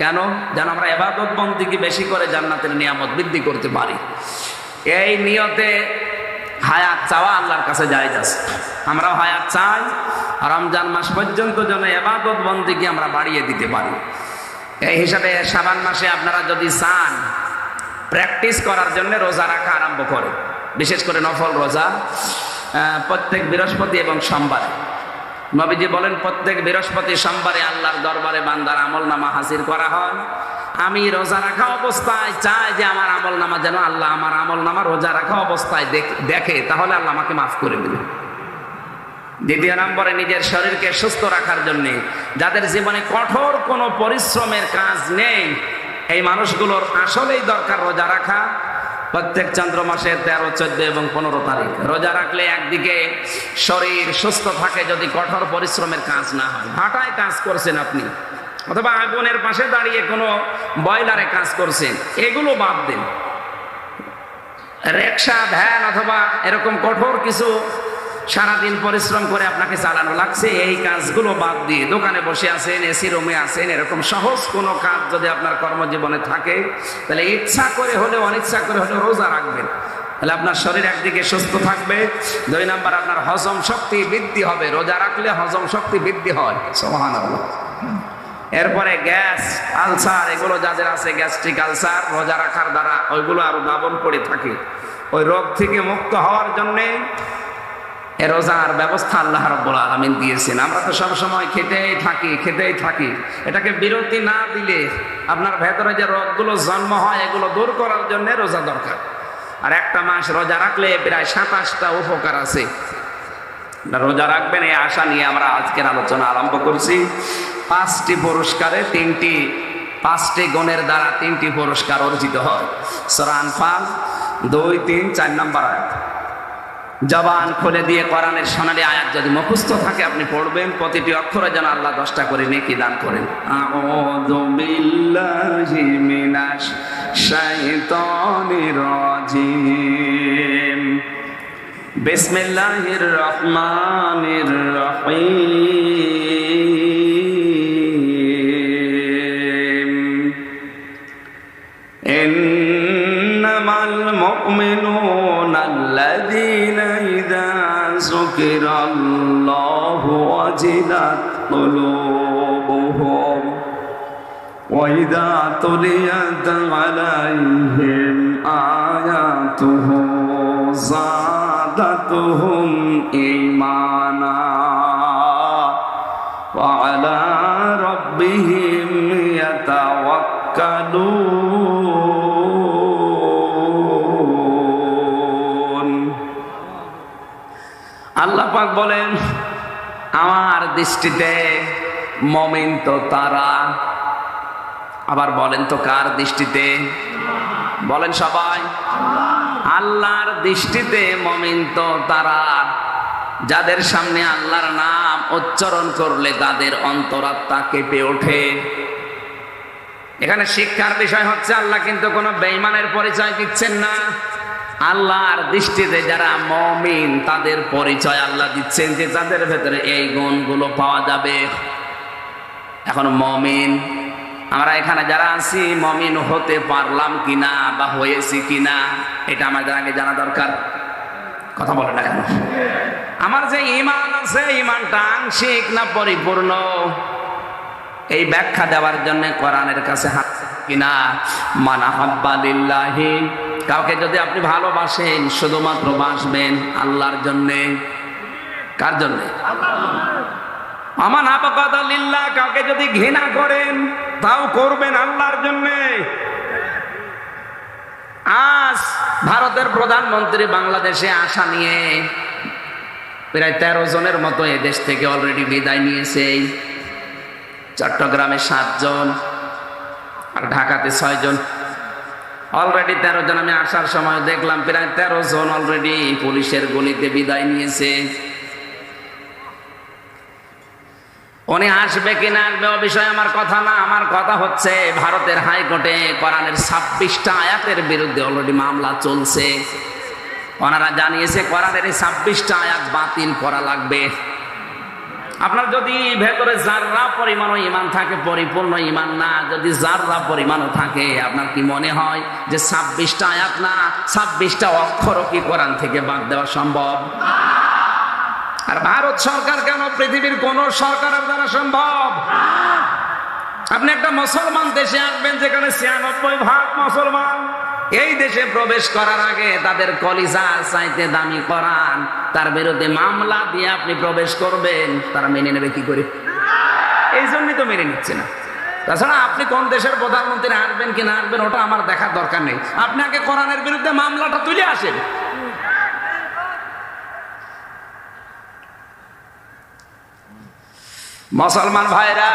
কেন? যেন আমরা এবাদত বন্দিকে বেশি করে জান্নাতের নিয়ামত বৃদ্ধি করতে পারি। এই নিয়তে হায়াত চাওয়া আল্লাহর কাছে যায় যাচ্ছে আমরাও হায়াত চাই, রমজান মাস পর্যন্ত যেন এবাদত বন্দিকে আমরা বাড়িয়ে দিতে পারি। এই হিসাবে সাবান মাসে আপনারা যদি চান, প্র্যাকটিস করার জন্য রোজা রাখা আরম্ভ করে বিশেষ করে নফল রোজা প্রত্যেক বৃহস্পতি এবং সোমবারে। নবীজি বলেন, প্রত্যেক বৃহস্পতি সোমবারে আল্লাহর দরবারে বান্দার আমল নামা হাসিল করা হয়। আমি রোজা রাখা অবস্থায় চাই যে আমার আমল নামা যেন আল্লাহ আমার আমল নামা রোজা রাখা অবস্থায় দেখে তাহলে আল্লাহ আমাকে মাফ করে দেবে দ্বিতীয় নম্বরে, নিজের শরীরকে সুস্থ রাখার জন্য। যাদের জীবনে কঠোর কোনো পরিশ্রমের কাজ নেই, এই মানুষগুলোর আসলেই দরকার রোজা রাখা। প্রত্যেক চন্দ্র মাসের তেরো, চোদ্দ এবং পনেরো তারিখ। রোজা রাখলে একদিকে শরীর সুস্থ থাকে যদি কঠোর পরিশ্রমের কাজ না হয়। ভাটায় কাজ করছেন আপনি। অথবা আগুনের পাশে দাঁড়িয়ে কোনো বয়লারে কাজ করছেন। এগুলো বাদ দেন। রিক্সা, ভ্যান অথবা এরকম কঠোর কিছু সারাদিন পরিশ্রম করে আপনাকে চালানো লাগছে, এই কাজগুলো বাদ দিয়ে দোকানে বসে আছেন, এসি রুমে আছেন, এরকম সহজ কোনো কাজ যদি আপনার কর্মজীবনে থাকে, তাহলে ইচ্ছা করে হলে অনিচ্ছা করে হলে রোজা রাখবেন। তাহলে আপনার শরীর একদিকে সুস্থ থাকবে, দুই নাম্বার আপনার হজম শক্তি বৃদ্ধি হবে, রোজা রাখলে হজম শক্তি বৃদ্ধি হয়। সমান এরপরে গ্যাস, আলসার, এগুলো যাদের আছে, গ্যাস্ট্রিক আলসার, রোজা রাখার দ্বারা ওইগুলো আরও দাবন পড়ে থাকে। ওই রোগ থেকে মুক্ত হওয়ার জন্যে এ রোজার ব্যবস্থা আল্লাহ রব্বুল আলমিন দিয়েছেন। আমরা তো সব সময় খেতেই থাকি খেতেই থাকি। এটাকে বিরতি না দিলে আপনার ভেতরে যে রোগগুলো জন্ম হয়, এগুলো দূর করার জন্য রোজা দরকার। আর একটা মাস রোজা রাখলে প্রায় সাতাশটা উপকার আছে। রোজা রাখবেন, এই আশা নিয়ে আমরা আজকের আলোচনা আরম্ভ করছি। পাঁচটি পুরস্কারে তিনটি, পাঁচটি গুণের দ্বারা তিনটি পুরস্কার অর্জিত হয়। সরান ফাল দুই, তিন, চার নম্বর আয়াত। জবান খুলে দিয়ে কোরআনের সোনালি আয়াত যদি মুখস্থ থাকে, আপনি পড়বেন। প্রতিটি অক্ষরে যেন আল্লাহ দশটা করে নেকি দান করেন। আউযু বিসমিল্লাহির রহমানির রহিম। ইন্নামাল মুমিনুনা ذكر الله وجلت قلوبهم وإذا تليت عليهم آياته زادتهم إيمانا. দৃষ্টিতে মমিন তো তারা। আবার বলেন তো কার দৃষ্টিতে? বলেন সবাই। আল্লাহর দৃষ্টিতে মমিন তো তারা। যাদের সামনে আল্লাহর নাম উচ্চারণ করলে তাদের অন্তরাত্মা কেঁপে ওঠে। এখানে শিক্ষার বিষয় হচ্ছে, আল্লাহ কিন্তু কোনো বেইমানের পরিচয় দিচ্ছেন না। আল্লাহর দৃষ্টিতে যারা মমিন, তাদের পরিচয় আল্লাহ দিচ্ছেন যে তাদের ভেতরে এই গুণগুলো পাওয়া যাবে। এখন মমিন, আমরা এখানে যারা আছি, মমিন হতে পারলাম কিনা বা হয়েছি কিনা, এটা আমাদের আগে জানা দরকার। কথা বলে না কেন? আমার যে ইমান আছে, ইমানটা আংশিক না পরিপূর্ণ? এই ব্যাখ্যা দেওয়ার জন্য কোরআনের কাছে হাত কিনা? মানা হাব্বা লিল্লাহি কাউকে যদি আপনি ভালোবাসেন, শুধুমাত্র বাসবেন আল্লাহর জন্যে। কার জন্যে? আমার লিল্লাহ, কাউকে যদি ঘৃণা করেন, তাও করবেন আল্লাহর জন্যে। আজ ভারতের প্রধানমন্ত্রী বাংলাদেশে আসা নিয়ে প্রায় তেরো জনের মতো এ দেশ থেকে অলরেডি বিদায় নিয়েছে। চট্টগ্রামে সাতজন, আর ঢাকাতে ছয়জন। অলরেডি তেরো জন আমি আসার সময় দেখলাম, প্রায় তেরো জন অলরেডি পুলিশের গলিতে বিদায় নিয়েছে। উনি আসবে কিনা, আসবে ও বিষয়ে আমার কথা না, আমার কথা হচ্ছে ভারতের হাইকোর্টে কোরআনের ছাব্বিশটা আয়াতের বিরুদ্ধে অলরেডি মামলা চলছে। ওনারা জানিয়েছে কোরআনের এই ছাব্বিশটা আয়াত বাতিল করা লাগবে। আপনার যদি ভেতরে জাররা পরিমাণও ইমান থাকে, পরিপূর্ণ ইমান না, যদি জাররা পরিমাণও থাকে, আপনার কি মনে হয় যে ছাব্বিশটা আয়াত না? ছাব্বিশটা অক্ষরও কি কোরআন থেকে বাদ দেওয়া সম্ভব? আর ভারত সরকার কেন পৃথিবীর কোন সরকারের দ্বারা সম্ভব? আপনি একটা মুসলমান দেশে আসবেন যেখানে ছিয়ানব্বই ভাগ মুসলমান। এই দেশে প্রবেশ করার আগে তাদের কলিজা চাইতে দামি করান তার বিরুদ্ধে মামলা দিয়ে আপনি প্রবেশ করবেন, তারা মেনে নেবে কি করে? এই জন্যই তো মেনে নিচ্ছে না। তাছাড়া আপনি কোন দেশের প্রধানমন্ত্রী আসবেন কি না আসবেন ওটা আমার দেখার দরকার নেই। আপনি আগে কোরআনের বিরুদ্ধে মামলাটা তুলে আসেন। মুসলমান ভাইরা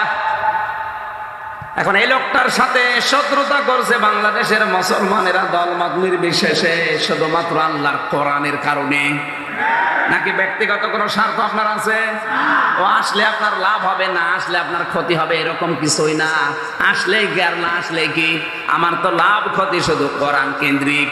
এখন এই লোকটার সাথে শত্রুতা করছে বাংলাদেশের মুসলমানেরা দল দলমত নির্বিশেষে শুধুমাত্র আল্লাহর কোরআনের কারণে। নাকি ব্যক্তিগত কোনো স্বার্থ আপনার আছে? ও আসলে আপনার লাভ হবে না, আসলে আপনার ক্ষতি হবে, এরকম কিছুই না। আসলে কি আর না আসলে কি? আমার তো লাভ ক্ষতি শুধু কোরআন কেন্দ্রিক।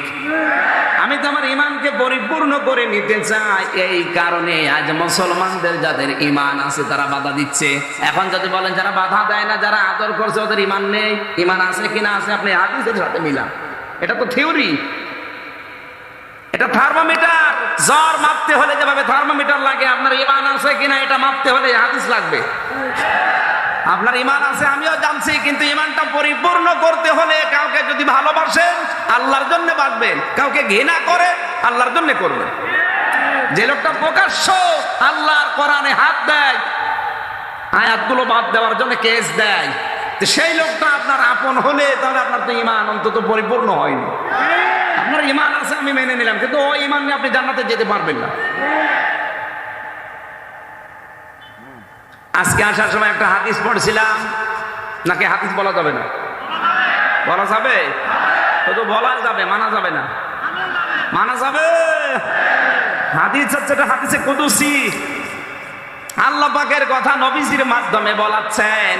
আমি তো আমার ইমানকে পরিপূর্ণ করে নিতে চাই। এই কারণে আজ মুসলমানদের যাদের ইমান আছে, তারা বাধা দিচ্ছে। এখন যদি বলেন, যারা বাধা দেয় না, যারা আদর করছে, ওদের ইমান নেই। ইমান আছে কিনা আছে আপনি হাদিসের সাথে মিলান। এটা তো থিওরি। এটা থার্মোমিটার। জ্বর মাপতে হলে যেভাবে থার্মোমিটার লাগে, আপনার ইমান আছে কিনা এটা মাপতে হলে হাদিস লাগবে। আপনার ইমান আছে, আমিও জানছি, কিন্তু ইমানটা পরিপূর্ণ করতে হলে আল্লাহর জন্য বাঁচবেন। কাউকে ঘৃণা করে, আল্লাহর জন্য করবেন। যে লোকটা প্রকাশ্য আল্লাহর কোরআনে হাত দেয়, আয়াতগুলো বাদ দেওয়ার জন্য কেস দেয়। সেই লোকটা আপনার আপন হলে তাহলে আপনার তো ইমান অন্তত পরিপূর্ণ হয়নি। আপনার ইমান আছে, আমি মেনে নিলাম, কিন্তু ওই ইমান নিয়ে আপনি জান্নাতে যেতে পারবেন না। আজকে আসার সময় একটা হাদিস পড়ছিলাম। নাকি হাদিস বলা যাবে না? বলা যাবে? শুধু বলা যাবে, মানা যাবে না। মানা যাবে? হাদিস হচ্ছে এটা হাদিসে কুদুসি। আল্লাহ পাকের কথা নবীজির মাধ্যমে বলাচ্ছেন,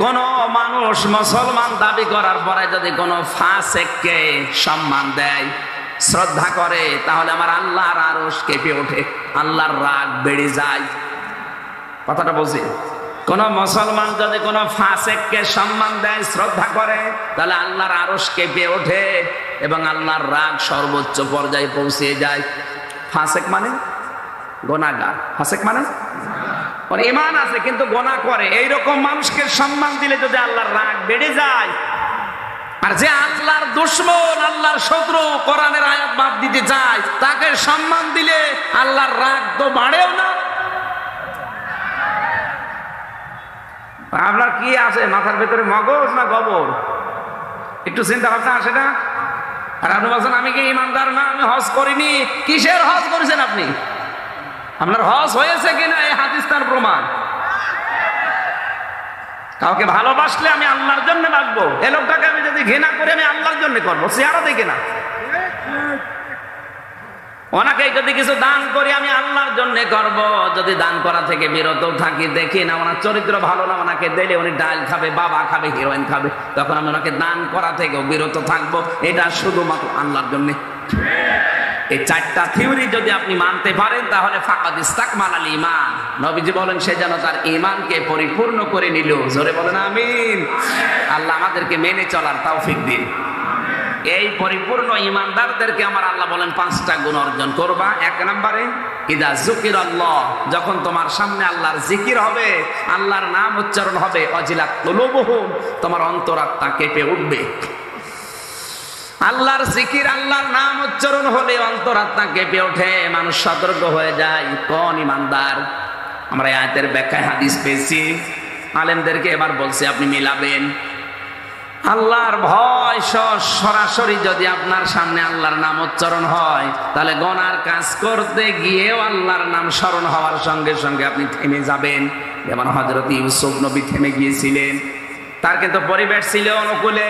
কোন মানুষ মুসলমান দাবি করার পরে যদি কোনো ফাসেককে সম্মান দেয়, শ্রদ্ধা করে, তাহলে আমার আল্লাহর আরস কেঁপে ওঠে, আল্লাহর রাগ বেড়ে যায়। কথাটা বলছি? কোন মুসলমান যদি কোন ফাসেককে সম্মান দেয়, শ্রদ্ধা করে, তাহলে আল্লাহর আরস কেঁপে ওঠে এবং আল্লাহর রাগ সর্বোচ্চ পর্যায়ে পৌঁছে যায়। ফাসেক মানে? গোনাগার। ফাসেক মানে? ইমান আছে, কিন্তু গোনা করে। এইরকম মানুষকে সম্মান দিলে যদি আল্লাহর রাগ বেড়ে যায়। আর যে আল্লাহর দুশ্মন, আল্লাহর শত্রু কোরআনের আয়াত বাদ দিতে চায়, তাকে সম্মান দিলে আল্লাহর রাগ তো বাড়েও না। আপনার কি আছে? মাথার ভেতরে মগজ না গোবর? একটু চিন্তা ভাবনা আসে না? আর আপনি বলছেন, আমি কি ইমানদার না? আমি হজ করিনি। কিসের হজ করেছেন আপনি? আপনার হজ হয়েছে কিনা এই হাদিস তার প্রমাণ। কাউকে ভালোবাসলে আমি আল্লাহর জন্য বাঁচবো। এ লোকটাকে আমি যদি ঘৃণা করে, আমি আল্লাহর জন্য করব। চেহারা দেখে না ওনাকে যদি কিছু দান করি, আমি আল্লাহর জন্য করব। যদি দান করা থেকে বিরত থাকি, দেখি না, ওনার চরিত্র ভালো না, ওনাকে দিলে উনি ডাল খাবে, বাবা খাবে, হিরোইন খাবে। তখন আমি ওনাকে দান করা থেকেও বিরত থাকব। এটা শুধুমাত্র আল্লাহর জন্য। এই চারটা থিওরি যদি আপনি মানতে পারেন, তাহলে ফাকাদ ইস্তাক মালাল ইমান নবীজি বলেন, সে যেন তার ইমানকে পরিপূর্ণ করে নিল। জোরে বলেন, আমিন। আল্লাহ আমাদেরকে মেনে চলার তৌফিক দিন। এই পরিপূর্ণ ইমানদারদেরকে আমার আল্লাহ বলেন পাঁচটা গুণ অর্জন করবা। এক নম্বরে, ইদা জুকির আল্লাহ যখন তোমার সামনে আল্লাহর জিকির হবে, আল্লাহর নাম উচ্চারণ হবে, অজিলা কলুবহুম তোমার অন্তরাত্মা কেঁপে উঠবে। আল্লাহর জিকির, আল্লাহর নাম উচ্চারণ হলে অন্তরাত্মা কেঁপে ওঠে, মানুষ সতর্ক হয়ে যায়। কোন ইমানদার? আমরা আয়াতের ব্যাখ্যায় হাদিস পেয়েছি। আলেমদেরকে এবার বলছি, আপনি মিলাবেন। আল্লাহর ভয় সরাসরি যদি আপনার সামনে আল্লাহর নাম উচ্চারণ হয়, তাহলে গনার কাজ করতে গিয়েও আল্লাহর নাম স্মরণ হওয়ার সঙ্গে সঙ্গে আপনি থেমে যাবেন। যেমন হজরত ইউসুফ নবী থেমে গিয়েছিলেন। তার কিন্তু পরিবেশ ছিল অনুকূলে।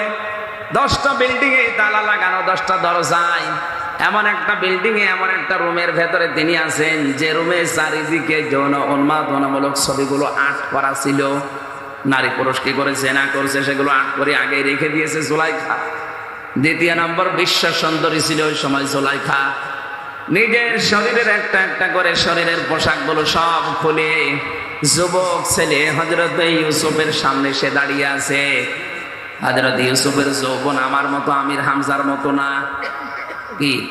দশটা বিল্ডিং এ তালা লাগানো, দশটা দরজায়। এমন একটা বিল্ডিং এ এমন একটা রুমের ভেতরে তিনি আছেন, যে রুমে চারিদিকে যৌন উন্মাদনামূলক ছবিগুলো আট করা ছিল। নারী পুরুষ কি করে জেনা করছে সেগুলো আট করে আগে রেখে দিয়েছে জোলাইখা। দ্বিতীয় নম্বর, বিশ্ব সুন্দরী ছিল ওই সময় জোলাইখা। নিজের শরীরের একটা একটা করে শরীরের পোশাকগুলো সব খুলে যুবক ছেলে হজরত ইউসুফের সামনে সে দাঁড়িয়ে আছে। হজরত ইউসুফের যৌবন আমার মতো আমির হামজার মতো না। কি?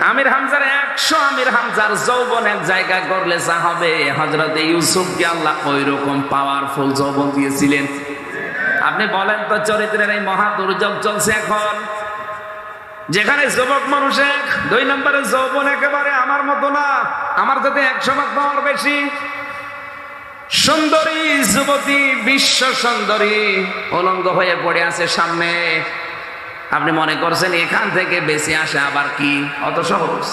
আমির হামজার একশো আমির হামজার যৌবন এক জায়গা করলে যা হবে হজরত ইউসুফকে আল্লাহ ওই রকম পাওয়ারফুল যৌবন দিয়েছিলেন। আপনি বলেন তো চরিত্রের এই মহা দুর্যোগ চলছে এখন? যেখানে যুবক মানুষ এক, দুই নম্বরে যৌবন একেবারে আমার মতো না, আমার যাতে একশো ভাগ পাওয়ার বেশি। সুন্দরী যুবতী, বিশ্ব সুন্দরী অলঙ্গ হয়ে পড়ে আছে সামনে। আপনি মনে করছেন এখান থেকে বেঁচে আসে আবার কি? অত সহজ।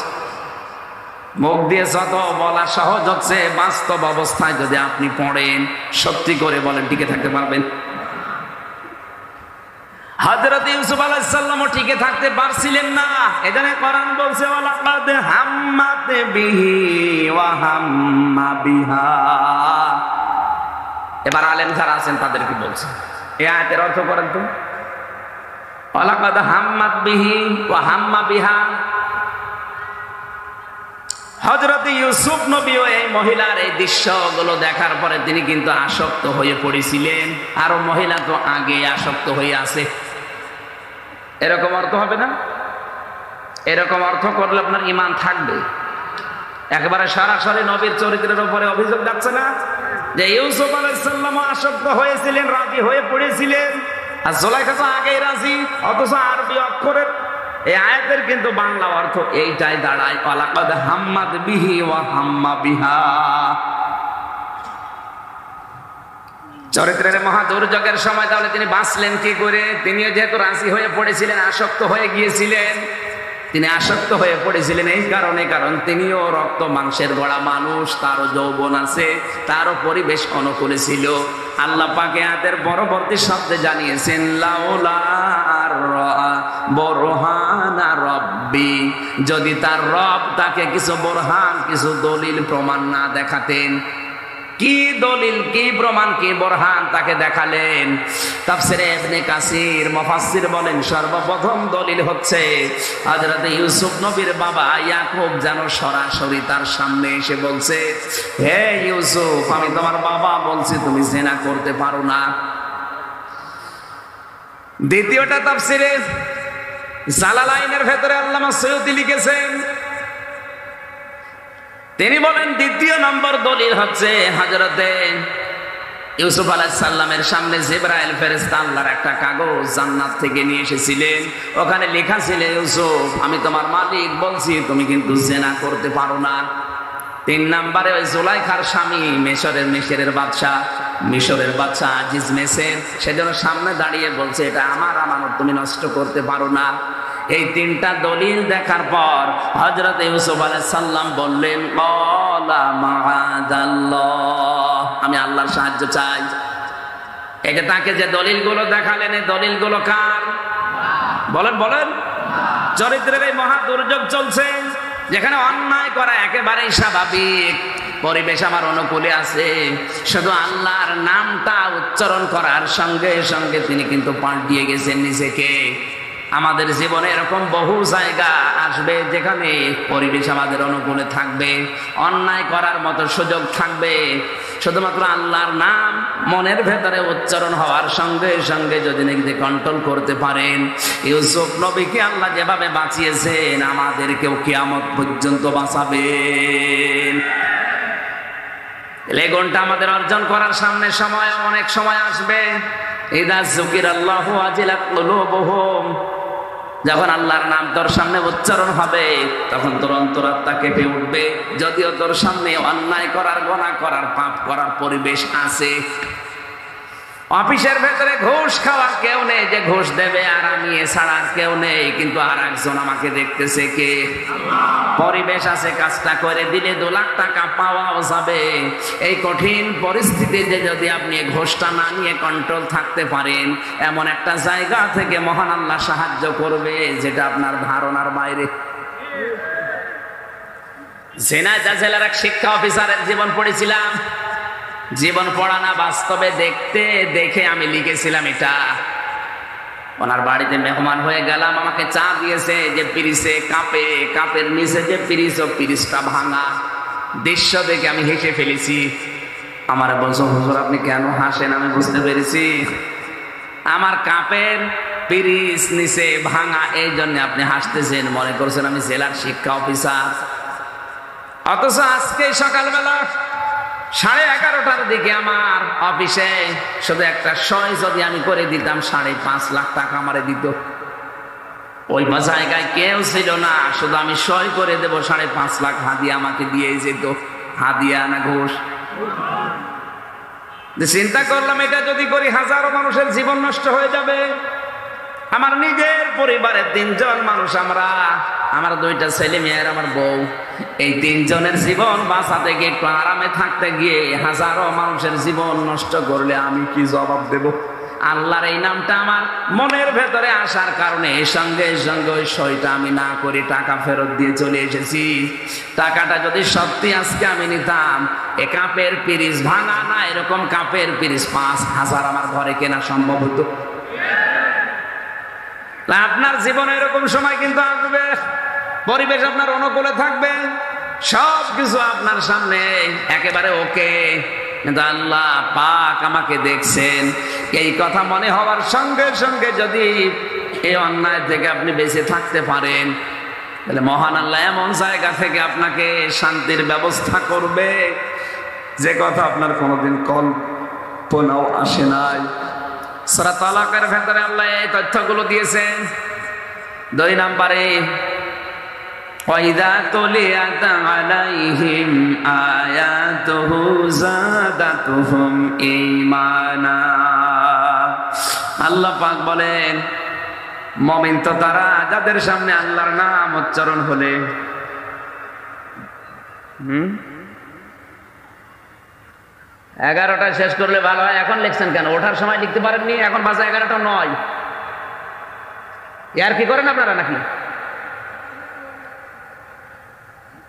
মুখ দিয়ে যত বলা সহজ হচ্ছে, বাস্তব অবস্থায় যদি আপনি পড়েন, সত্যি করে বলেন, টিকে থাকতে পারবেন। হযরত ইউসুফ আলাইহিস টিকে থাকতে পারছিলেন না। এখানে কোরআন বলছে, ওয়ালাকাদ হাম্মাত বিহি ওয়া হাম্মা বিহা। এবার আলেম যারা আছেন তাদের কি বলছে। এই আয়াতের অর্থ করেন তো। এই মহিলার এই দৃশ্যগুলো দেখার পরে তিনি কিন্তু আসক্ত হয়ে পড়েছিলেন। আরও মহিলা তো আগে আসক্ত হয়ে আছে। এরকম অর্থ হবে না? এরকম অর্থ করলে আপনার ইমান থাকবে। একেবারে সরাসরি নবীর চরিত্রের উপরে অভিযোগ যাচ্ছে না যে ইউসুফ আলাইসাল্লাম আসক্ত হয়েছিলেন, রাজি হয়ে পড়েছিলেন। আর জোলাইখা তো আগেই রাজি, অথচ আরবি অক্ষরের এই আয়াতের কিন্তু বাংলা অর্থ এইটাই দাঁড়ায় অলাকাদ হাম্মাদ বিহি ওয়া হাম্মা বিহা। চরিত্রের মহা দুর্যোগের সময় তাহলে তিনি বাঁচলেন কি করে? তিনিও যেহেতু রাজি হয়ে পড়েছিলেন, আসক্ত হয়ে গিয়েছিলেন তিনি আসক্ত হয়ে পড়েছিলেন এই কারণে, কারণ তিনিও রক্ত মাংসের গড়া মানুষ, তারও যৌবন আছে, তারও পরিবেশ অনুকূলে ছিল। আল্লাহ পাকে হাতের পরবর্তী শব্দে জানিয়েছেন রব্বি। যদি তার রব তাকে কিছু বোরহান, কিছু দলিল প্রমাণ না দেখাতেন কি দলিল, কি প্রমাণ, কি বোরহান তাকে দেখালেন? তাফসিরে ইবনে কাসির মুফাসসির বলেন, সর্বপ্রথম দলিল হচ্ছে হযরত ইউসুফ নবীর বাবা ইয়াকুব যেন সরাসরি তার সামনে এসে বলছে, হে ইউসুফ, আমি তোমার বাবা বলছি, তুমি জেনা করতে পারো না। দ্বিতীয়টা তাফসিরে জালালাইনের ভেতরে আল্লামা সৈয়দি লিখেছেন তিনি বলেন, দ্বিতীয় নম্বর দলিল হচ্ছে হাজরতে ইউসুফ আলাহিসাল্লামের সামনে জেব্রাইল ফেরেস্তা আল্লাহর একটা কাগজ জান্নাত থেকে নিয়ে এসেছিলেন। ওখানে লেখা ছিল, ইউসুফ, আমি তোমার মালিক, বলছি তুমি কিন্তু জেনা করতে পারো না। তিন নম্বরে ওই জোলাইখার স্বামী, মেশরের মিশরের বাদশাহ, মিশরের বাচ্চা আজিজ মেসেন সেজন্য সামনে দাঁড়িয়ে বলছে, এটা আমার আমানত, তুমি নষ্ট করতে পারো না। এই তিনটা দলিল দেখার পর হজরত ইউসুফ আলাই সাল্লাম বললেন আমি আল্লাহর সাহায্য চাই। এটা তাকে যে দলিলগুলো দেখালেন, এই দলিলগুলো কার? বলেন বলেন। চরিত্রের এই মহা দুর্যোগ চলছে, যেখানে অন্যায় করা একেবারেই স্বাভাবিক। পরিবেশ আমার অনুকূলে আছে। শুধু আল্লাহর নামটা উচ্চারণ করার সঙ্গে সঙ্গে তিনি কিন্তু পাল্টিয়ে গেছেন নিজেকে। আমাদের জীবনে এরকম বহু জায়গা আসবে যেখানে পরিবেশ আমাদের অনুকূলে থাকবে, অন্যায় করার মতো সুযোগ থাকবে। শুধুমাত্র আল্লাহর নাম মনের ভেতরে উচ্চারণ হওয়ার সঙ্গে সঙ্গে যদি নিজে কন্ট্রোল করতে পারেন, ইউসুফ নবীকে আল্লাহ যেভাবে বাঁচিয়েছেন, আমাদেরকেও কিয়ামত পর্যন্ত বাঁচাবেন। লেগুনটা আমাদের অর্জন করার সামনে সময়, অনেক সময় আসবে। ইদা জুকির আল্লাহ আজিলা যখন আল্লাহর নাম তোর সামনে উচ্চারণ হবে, তখন তোর অন্তরাত্মা কেঁপে উঠবে। যদিও তোর সামনে অন্যায় করার, গোনা করার, পাপ করার পরিবেশ আছে অফিসের ভেতরে ঘুষ খাওয়ার কেউ নেই যে ঘুষ দেবে, আর আমি এছাড়া কেউ নেই। কিন্তু আর একজন আমাকে দেখতেছে কে? পরিবেশ আছে, কাজটা করে দিলে দু লাখ টাকা পাওয়াও যাবে। এই কঠিন পরিস্থিতিতে যদি আপনি ঘোষটা না নিয়ে কন্ট্রোল থাকতে পারেন, এমন একটা জায়গা থেকে মহান আল্লাহ সাহায্য করবে, যেটা আপনার ধারণার বাইরে। জেলার এক শিক্ষা অফিসারের জীবন পড়েছিলাম। জীবন পড়া না, বাস্তবে দেখতে দেখে আমি লিখেছিলাম এটা। ওনার বাড়িতে মেহমান হয়ে গেলাম, আমাকে চা দিয়েছে, যে পিরিসে কাপে, কাপের নিচে যে পিরিস, ও পিরিসটা ভাঙা। দৃশ্য দেখে আমি হেসে ফেলেছি। আমার বলছো, হুজুর, আপনি কেন হাসেন? আমি বুঝতে পেরেছি। আমার কাপের পিরিস নিচে ভাঙা এই জন্য আপনি হাসতেছেন। মনে করছেন আমি জেলার শিক্ষা অফিসার। অথচ আজকে সকালবেলা সাড়ে এগারোটার দিকে আমার অফিসে শুধু একটা সয় যদি আমি করে দিতাম, সাড়ে পাঁচ লাখ টাকা আমারে দিত। ওই জায়গায় কেউ ছিল না, শুধু আমি সই করে দেব, সাড়ে পাঁচ লাখ হাদিয়া আমাকে দিয়ে যেত। হাদিয়া না ঘোষ। চিন্তা করলাম, এটা যদি করি হাজারো মানুষের জীবন নষ্ট হয়ে যাবে। আমার নিজের পরিবারের তিনজন মানুষ আমরা আমার দুইটা ছেলে মেয়ের আমার বউ। এই তিনজনের জীবন বাঁচাতে গিয়ে একটু আরামে থাকতে গিয়ে হাজারো মানুষের জীবন নষ্ট করলে আমি কি জবাব দেব? আল্লাহর এই নামটা আমার মনের ভেতরে আসার কারণে এর সঙ্গে সঙ্গে ওই সইটা আমি না করি টাকা ফেরত দিয়ে চলে এসেছি। টাকাটা যদি সত্যি আজকে আমি নিতাম, এ কাপের পিরিস ভাঙা না, এরকম কাপের পিরিস পাঁচ হাজার আমার ঘরে কেনা সম্ভব হতো। আপনার জীবনে এরকম সময় কিন্তু আসবে। পরিবেশ আপনার অনুকূলে থাকবে। সব কিছু আপনার সামনে একেবারে ওকে। কিন্তু আল্লাহ পাক আমাকে দেখছেন। এই কথা মনে হওয়ার সঙ্গে সঙ্গে যদি এই অন্যায় থেকে আপনি বেঁচে থাকতে পারেন, তাহলে মহান আল্লাহ এমন জায়গা থেকে আপনাকে শান্তির ব্যবস্থা করবে। যে কথা আপনার কোনোদিন কল্পনাও আসে নাই। সরা তালাকের ভেতরে আল্লাহ এই তথ্যগুলো দিয়েছেন দুই নাম্বারে وَإِذَا تُلِيَتْ عَلَيْهِمْ آيَاتُهُ زَادَتْهُمْ إِيمَانًا আল্লাহ পাক বলেন মমিন তো তারা যাদের সামনে আল্লাহর নাম উচ্চারণ হলে হুম এগারোটা শেষ করলে ভালো হয়। এখন লিখছেন কেন? ওঠার সময় লিখতে পারেননি, এখন বাজে এগারোটা নয়। আর কি করেন আপনারা নাকি?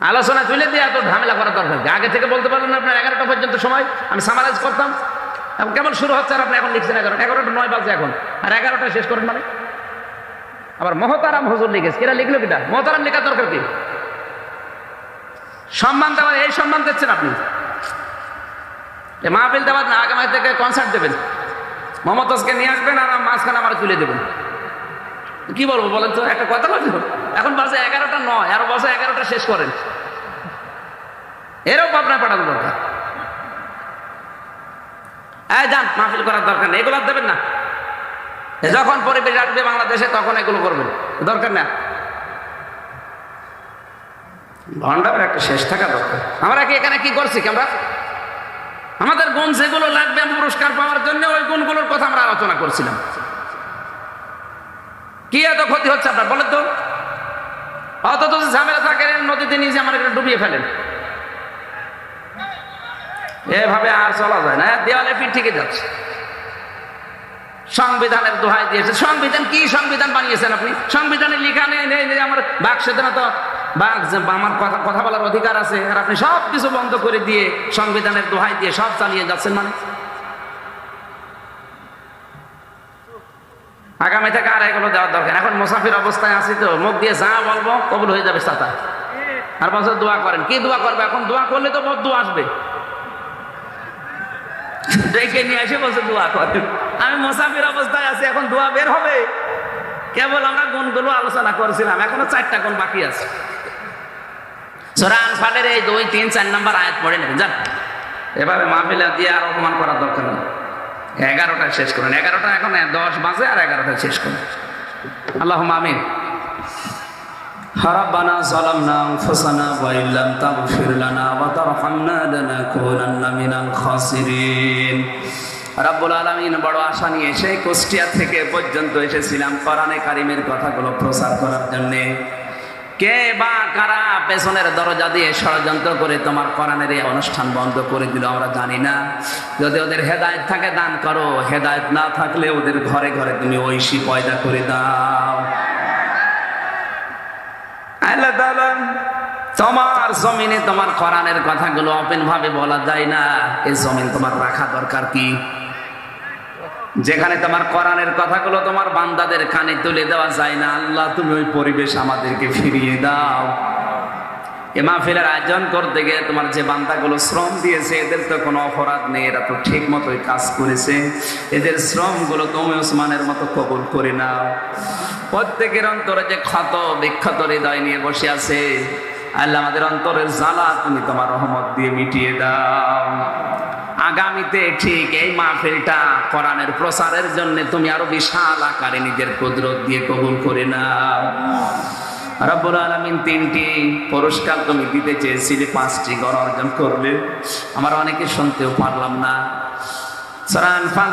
আলোচনা তুলে দিয়ে এত ঝামেলা করার দরকার। আগে থেকে বলতে পারলেন আপনার এগারোটা পর্যন্ত সময়। আমি সামারাইজ করতাম। এখন কেমন শুরু হচ্ছে আর আপনি এখন লিখছেন এগারোটা এগারোটা নয় বাজে এখন। আর এগারোটা শেষ করেন মানে? আবার মহতারাম হুজুর লিখেছে কিরা লিখলো কিটা? মহতারাম লেখার দরকার কি? সম্মান দেওয়া এই সম্মান দিচ্ছেন আপনি। মাহফিল দেওয়ার না আগামী থেকে কনসার্ট দেবেন। মমতাজকে নিয়ে আসবেন আর মাঝখানে আমার তুলে দেবেন। কি বলব বলেন তো? একটা কথা বলছো এখন বাজে এগারোটা নয়, আরও বাজে এগারোটা শেষ করেন। এরও আপনার পাঠানো দরকার। হ্যাঁ যান, মাহফিল করার দরকার নেই। এগুলো দেবেন না। যখন পরিবেশ আসবে বাংলাদেশে, তখন এগুলো করবেন। দরকার না। ভণ্ডামের একটা শেষ থাকা দরকার। আমরা কি এখানে কি করছি আমরা? আমাদের গুণ যেগুলো লাগবে পুরস্কার পাওয়ার জন্য ওই গুণগুলোর কথা আমরা আলোচনা করছিলাম। কি এত ক্ষতি হচ্ছে আপনার বলেন তো? অত যদি ঝামেলা থাকে নদীতে নিজে আমার এখানে ডুবিয়ে ফেলেন। এভাবে আর চলা যায় না দেওয়ালে পিঠ থেকে যাচ্ছে। সংবিধানের দোহাই দিয়েছে। সংবিধান কি সংবিধান বানিয়েছেন আপনি? সংবিধানে লিখা নেই নেই আমার বাক সেদিন যে আমার কথা কথা বলার অধিকার আছে, আর আপনি সব কিছু বন্ধ করে দিয়ে সংবিধানের দোহাই দিয়ে সব চালিয়ে যাচ্ছেন মানে। আগামী থেকে আর এগুলো দেওয়ার দরকার এখন মুসাফির অবস্থায় আছি তো, মুখ দিয়ে যা বলব কবুল হয়ে যাবে সাতা। আর বছর দোয়া করেন। কি দোয়া করবে? এখন দোয়া করলে তো বদ দোয়া আসবে। ডেকে নিয়ে এসে বলছে দোয়া করেন। আমি মুসাফির অবস্থায় আছি, এখন দোয়া বের হবে। কেবল আমরা গুণগুলো আলোচনা করেছিলাম, এখনও চারটা গুণ বাকি আছে। সোরান ফালের এই দুই তিন চার নাম্বার আয়াত পড়ে নেবেন যান এভাবে মাহফিলা দিয়ে আর অপমান করার দরকার নেই এগারোটায় শেষ করুন এগারোটা এখন দশ বাজে আর এগারোটায় শেষ করুন আল্লাহ আমিন ربنا ظلمنا انفسنا وان لم تغفر لنا وترحمنا لنكونن من الخاسرين রাব্বুল আলামিন বড় আশা নিয়ে সেই কুষ্টিয়া থেকে পর্যন্ত এসেছিলাম কোরআনে কারিমের কথাগুলো প্রচার করার জন্য কে বা কারা পেছনের দরজা দিয়ে ষড়যন্ত্র করে তোমার কোরআনের এই অনুষ্ঠান বন্ধ করে দিল, আমরা জানি না। যদি ওদের হেদায়েত থাকে, দান করো। হেদায়েত না থাকলে ওদের ঘরে ঘরে তুমি ঐশী পয়দা করে দাও। তোমার জমিনে তোমার কোরআনের কথাগুলো ওপেন ভাবে বলা যায় না। এই জমিন তোমার রাখা দরকার কি? যেখানে তোমার কোরআনের কথাগুলো তোমার বান্দাদের কানে তুলে দেওয়া যায় না। আল্লাহ, তুমি ওই পরিবেশ আমাদেরকে ফিরিয়ে দাও। এ মাহফিলের আয়োজন করতে গিয়ে তোমার যে বান্দাগুলো শ্রম দিয়েছে, এদের তো কোনো অপরাধ নেই, এরা তো ঠিক মতোই কাজ করেছে। এদের শ্রমগুলো তুমি ওসমানের মতো কবুল করে নাও। প্রত্যেকের অন্তরে যে ক্ষত, বিক্ষত হৃদয় নিয়ে বসে আছে, আল্লাহ আমাদের অন্তরের জ্বালা তুমি তোমার রহমত দিয়ে মিটিয়ে দাও। আগামীতে ঠিক এই মাহফিলটা কোরআনের প্রচারের জন্য তুমি আরও বিশাল আকারে নিজের কুদরত দিয়ে কবুল করে নাও। রব্বুল আলমিন তিনটি পুরস্কার তুমি দিতে চেয়েছিলে, পাঁচটি গড় অর্জন করলে। আমার অনেকে শুনতেও পারলাম না।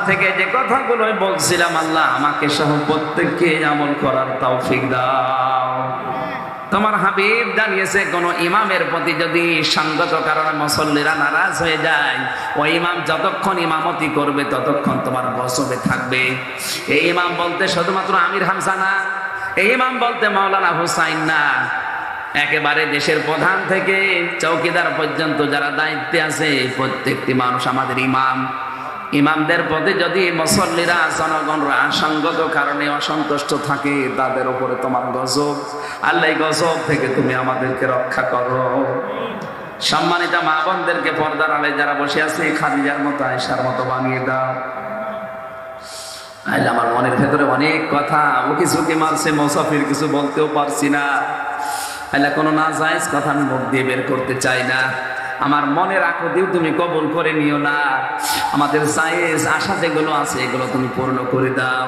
থেকে যে কথাগুলো বলছিলাম, আল্লাহ আমাকে সহ প্রত্যেককে আমল করার তৌফিক দাও। তোমার হাবিব জানিয়েছে, কোন ইমামের প্রতি যদি সঙ্গত কারণে মুসল্লিরা নারাজ হয়ে যায় ওই ইমাম যতক্ষণ ইমামতি করবে ততক্ষণ তোমার গসবে থাকবে। এই ইমাম বলতে শুধুমাত্র আমির হামসা না, এই ইমাম বলতে মাওলানা হুসাইন না। একেবারে দেশের প্রধান থেকে চৌকিদার পর্যন্ত যারা দায়িত্বে আছে, প্রত্যেকটি মানুষ আমাদের ইমাম। ইমামদের প্রতি যদি মুসল্লিরা জনগণরা সঙ্গত কারণে অসন্তুষ্ট থাকে, তাদের উপরে তোমার গজব। আল্লাহ গজব থেকে তুমি আমাদেরকে রক্ষা করো। সম্মানিত মা বোনদেরকে পর্দার আলে যারা বসে আছে, খাদিজার মতো আয়সার মতো বানিয়ে দাও। আইলে আমার মনের ভেতরে অনেক কথা, ও কিছু কি মারছে, মোসাফির কিছু বলতেও পারছি না। কোনো না জায়েজ কথা আমি মুখ দিয়ে বের করতে চাই না। আমার মনের আকদিও তুমি কবুল করে নিও না। আমাদের জায়েজ আশা যেগুলো আছে, এগুলো তুমি পূর্ণ করে দাও।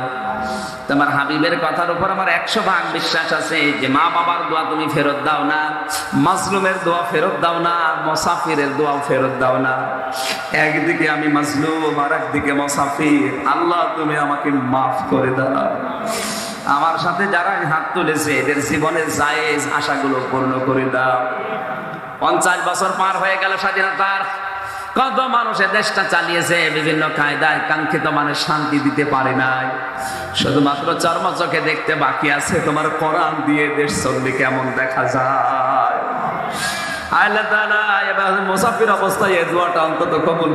তোমার হাবিবের কথার উপর আমার একশো ভাগ বিশ্বাস আছে যে মা বাবার দোয়া তুমি ফেরত দাও না, মাজলুমের দোয়া ফেরত দাও না, মোসাফিরের দোয়াও ফেরত দাও না। একদিকে আমি মাজলুম আর একদিকে মোসাফির। আল্লাহ, তুমি আমাকে মাফ করে দাও। আমার সাথে যারা হাত তুলেছে, এদের জীবনের জায়েজ আশাগুলো পূর্ণ করে দাও। পঞ্চাশ বছর পার হয়ে গেল স্বাধীনতার। কত মানুষের দেশটা চালিয়েছে, বিভিন্ন কায়দায় কাঙ্ক্ষিত মানুষ শান্তি দিতে পারে নাই। শুধুমাত্র চর্ম চোখে দেখতে বাকি আছে, তোমার কোরআন দিয়ে দেশ চলবে কেমন দেখা যায়? এবার মুসাফির অবস্থায় কবুল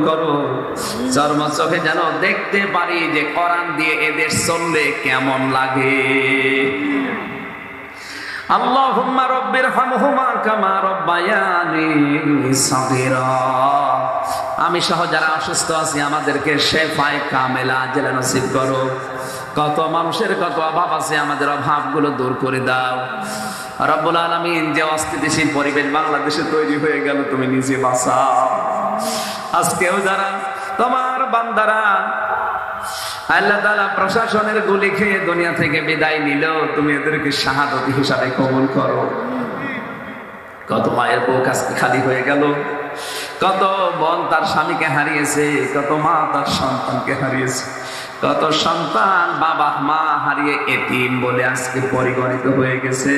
চর্ম চোখে যেন দেখতে পারি যে কোরআন দিয়ে এদের চললে কেমন লাগে। আল্লাহুম্মা রব্বির কামা রব্বায়ানি সাগীরা আমি সহ যারা অসুস্থ আছি, আমাদেরকে শেফায়ে কামেলা জেলা নসিব করো। কত মানুষের কত অভাব আছে, আমাদের অভাবগুলো দূর করে দাও। রব্বুল আলামিন, যে অস্থিতিশীল পরিবেশ বাংলাদেশে তৈরি হয়ে গেল, তুমি নিজে বাঁচাও। আজকেও যারা তোমার বান্দারা আল্লাহ তালা প্রশাসনের গুলি খেয়ে দুনিয়া থেকে বিদায় নিল। তুমি এদেরকে শাহাদতি হিসাবে কবুল করো। কত মায়ের বউ খালি হয়ে গেল। কত বোন তার স্বামীকে হারিয়েছে, কত মা তার সন্তানকে হারিয়েছে। কত সন্তান বাবা মা হারিয়ে এতিম বলে আজকে পরিগণিত হয়ে গেছে।